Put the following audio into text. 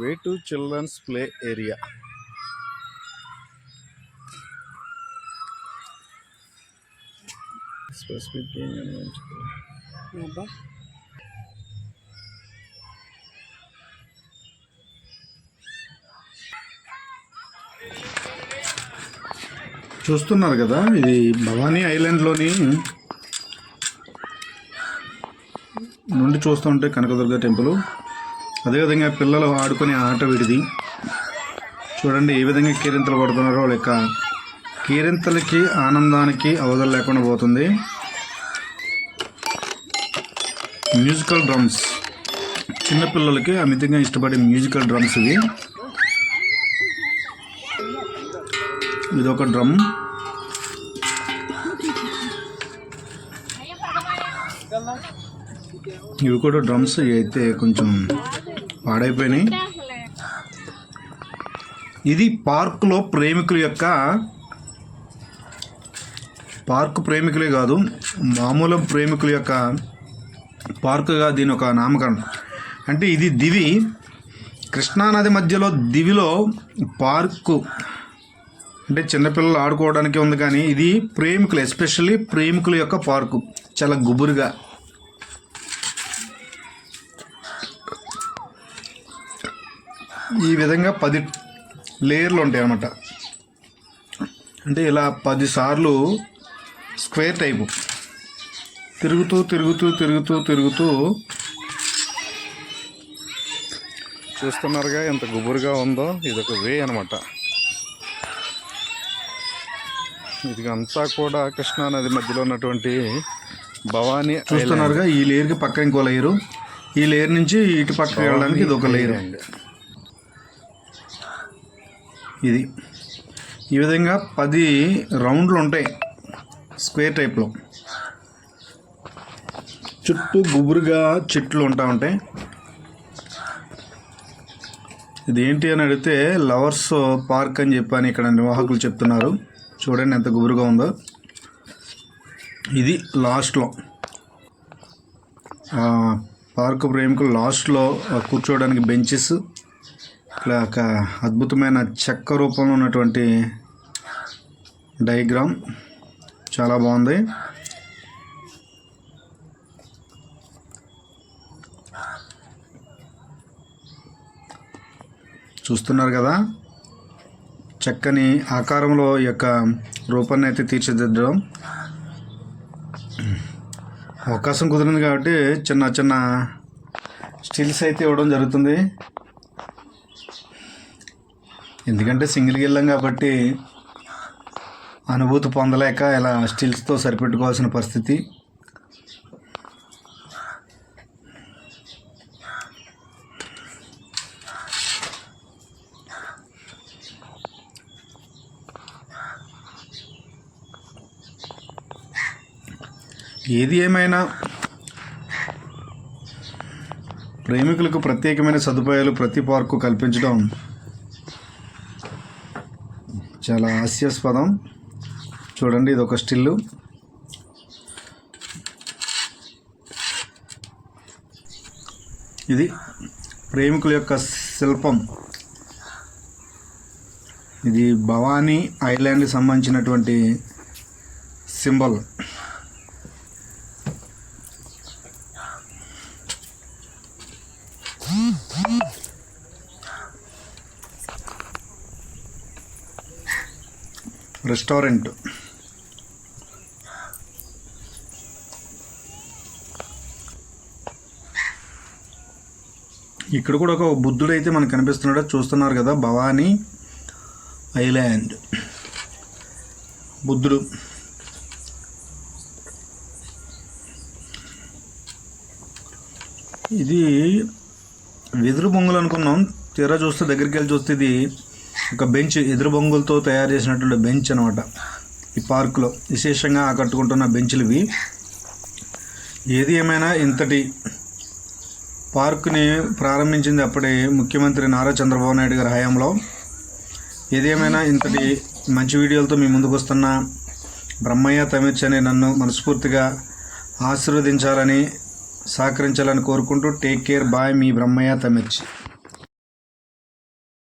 Way to childrens play area. Specific చూస్తున్నారు కదా ఇది భవానీ ఐలాండ్లోని నుండి చూస్తుంటే కనకదుర్గ టెంపుల్. అదేవిధంగా పిల్లలు ఆడుకునే ఆట విడిది. చూడండి ఏ విధంగా కీరింతలు పడుతున్నారో లెక్క కీరింతలకి ఆనందానికి అవధులు లేకుండా పోతుంది. మ్యూజికల్ డ్రమ్స్ చిన్నపిల్లలకి అమితంగా ఇష్టపడే మ్యూజికల్ డ్రమ్స్ ఇవి. ఇది ఒక డ్రమ్ ఇవి కూడా డ్రమ్స్ అయితే కొంచెం పాడైపోయినాయి. ఇది పార్కులో ప్రేమికుల యొక్క పార్కు ప్రేమికులే కాదు మామూలు ప్రేమికుల యొక్క పార్కుగా దీని ఒక నామకరణం. అంటే ఇది దివి. కృష్ణానది మధ్యలో దివిలో పార్కు. అంటే చిన్నపిల్లలు ఆడుకోవడానికి ఉంది కానీ ఇది ప్రేమికులు ఎస్పెషల్లీ ప్రేమికుల యొక్క పార్కు. చాలా గుబురుగా. ఈ విధంగా పది లేయర్లు ఉంటాయి అన్నమాట. అంటే ఇలా పది సార్లు స్క్వేర్ టైపు. తిరుగుతూ తిరుగుతూ తిరుగుతూ తిరుగుతూ చూస్తున్నారుగా ఎంత గుబురుగా ఉందో. ఇది ఒక వే అనమాట ఇది అంతా కూడా కృష్ణా నది మధ్యలో ఉన్నటువంటి భవానీ చూస్తున్నారుగా ఈ లేయర్కి పక్క ఇంకో లేయరు. ఈ లేయర్ నుంచి ఇటు పక్కకి వెళ్ళడానికి ఇది ఒక లేయర్. అండి. ఇది. ఈ విధంగా పది రౌండ్లు ఉంటాయి స్క్వేర్ టైప్లో. చుట్టూ గుబురుగా చెట్లు ఉంటా ఉంటాయి. ఇది ఏంటి అని అడిగితే లవర్స్ పార్క్ అని చెప్పని ఇక్కడ నిర్వాహకులు చెప్తున్నారు. చూడండి ఎంత గుబురుగా ఉందో. ఇది లాస్ట్లో. పార్క్ ప్రేమికులు లాస్ట్లో కూర్చోవడానికి బెంచెస్ ఇట్లా ఒక అద్భుతమైన చెక్క రూపంలో ఉన్నటువంటి డయాగ్రామ్. చాలా బాగుంది. చూస్తున్నారు కదా? చక్కని ఆకారంలో ఈ యొక్క రూపాన్ని అయితే తీర్చిదిద్దడం. అవకాశం కుదిరింది కాబట్టి చిన్న చిన్న స్టిల్స్ అయితే ఇవ్వడం జరుగుతుంది. ఎందుకంటే సింగిల్కి వెళ్ళాం కాబట్టి అనుభూతి పొందలేక ఇలా స్టిల్స్తో సరిపెట్టుకోవాల్సిన పరిస్థితి. ఏది ఏమైనా ప్రేమికులకు ప్రత్యేకమైన సదుపాయాలు ప్రతి పార్కు కల్పించడం చాలా హాస్యాస్పదం. చూడండి ఇది ఒక స్టిల్లు. ఇది ప్రేమికుల యొక్క శిల్పం. ఇది భవానీ ఐలాండ్కి సంబంధించినటువంటి సింబల్. రెస్టారెంట్. ఇక్కడ కూడా ఒక బుద్ధుడు అయితే మనకు కనిపిస్తున్నాడు. చూస్తున్నారు కదా భవానీ ఐలాండ్. బుద్ధుడు. ఇది వెదురు బొంగులు అనుకున్నాం. తీరా చూస్తే దగ్గరికి వెళ్ళి చూస్తే ఇది ఒక బెంచ్ ఎదురు బొంగులతో తయారు చేసినటువంటి బెంచ్ అనమాట ఈ పార్కులో విశేషంగా ఆకట్టుకుంటున్న బెంచ్లు ఇవి ఏది ఏమైనా ఇంతటి పార్కుని ప్రారంభించింది అప్పుడే ముఖ్యమంత్రి నారా చంద్రబాబు నాయుడు గారి హయాంలో. ఏదేమైనా ఇంతటి మంచి వీడియోలతో మీ ముందుకు వస్తున్న. బ్రహ్మయ్య తమిర్చని అనే నన్ను మనస్ఫూర్తిగా ఆశీర్వదించాలని సహకరించాలని కోరుకుంటూ టేక్ కేర్ బాయ్ మీ బ్రహ్మయ్య తమిర్చి